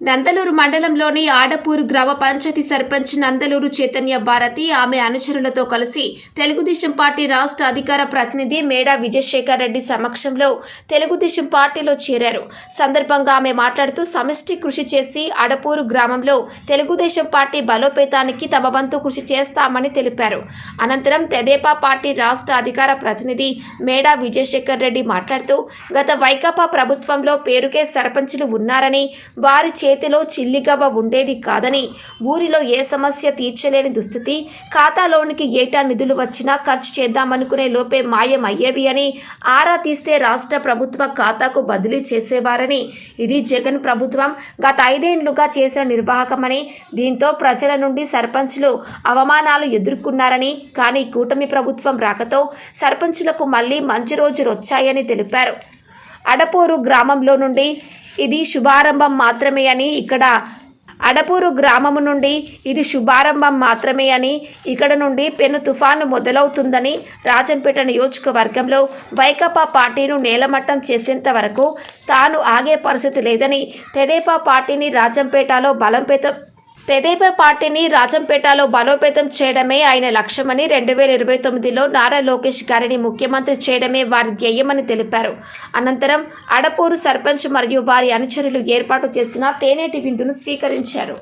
నందలూరు మండలంలోని ఆడపూరు గ్రామ పంచాయతీ సర్పంచ్ నందలూరు చైతన్య భారతి ఆమె అనుచరులతో కలిసి తెలుగుదేశం పార్టీ రాష్ట్ర అధికార ప్రతినిధి మేడా విజయశేఖర్ రెడ్డి సమక్షంలో తెలుగుదేశం పార్టీలో చేరారు. సందర్భంగా ఆమె మాట్లాడుతూ సమిష్టి కృషి చేసి అడపూరు గ్రామంలో తెలుగుదేశం పార్టీ బలోపేతానికి తమ వంతు కృషి చేస్తామని తెలిపారు. అనంతరం తెదేపా పార్టీ రాష్ట్ర అధికార ప్రతినిధి మేడా విజయశేఖర్ రెడ్డి మాట్లాడుతూ గత వైకాపా ప్రభుత్వంలో పేరుకే సర్పంచులు ఉన్నారని వారి చేతిలో చిల్లిగవ్వ ఉండేది కాదని ఊరిలో ఏ సమస్య తీర్చలేని దుస్థితి. ఖాతాలోనికి ఏటా నిధులు వచ్చినా ఖర్చు చేద్దామనుకునే లోపే మాయం అయ్యేవి అని ఆరా తీస్తే రాష్ట్ర ప్రభుత్వ ఖాతాకు బదిలీ చేసేవారని. ఇది జగన్ ప్రభుత్వం గత ఐదేండ్లుగా చేసిన నిర్వాహకమని. దీంతో ప్రజల నుండి సర్పంచులు అవమానాలు ఎదుర్కొన్నారని. కానీ కూటమి ప్రభుత్వం రాకతో సర్పంచులకు మళ్ళీ మంచి రోజులు వచ్చాయని తెలిపారు. అడపూరు గ్రామంలో నుండి ఇది శుభారంభం మాత్రమే అని ఇక్కడ అడపూరు గ్రామము నుండి ఇది శుభారంభం మాత్రమే అని ఇక్కడ నుండి పెను తుఫాను మొదలవుతుందని రాజంపేట నియోజకవర్గంలో వైకాపా పార్టీను నేలమట్టం చేసేంత వరకు తాను ఆగే పరిస్థితి లేదని తెదేపా పార్టీని రాజంపేటలో బలంపేతం తెదేపా పార్టీని రాజంపేటలో బలోపేతం చేయడమే ఆయన లక్ష్యమని రెండు వేల ఇరవై తొమ్మిదిలో నారా లోకేష్ గారిని ముఖ్యమంత్రి చేయడమే వారి ధ్యేయమని తెలిపారు. అనంతరం అడపూరు సర్పంచ్ మరియు వారి అనుచరులు ఏర్పాటు చేసిన తేనేటి విందును స్వీకరించారు.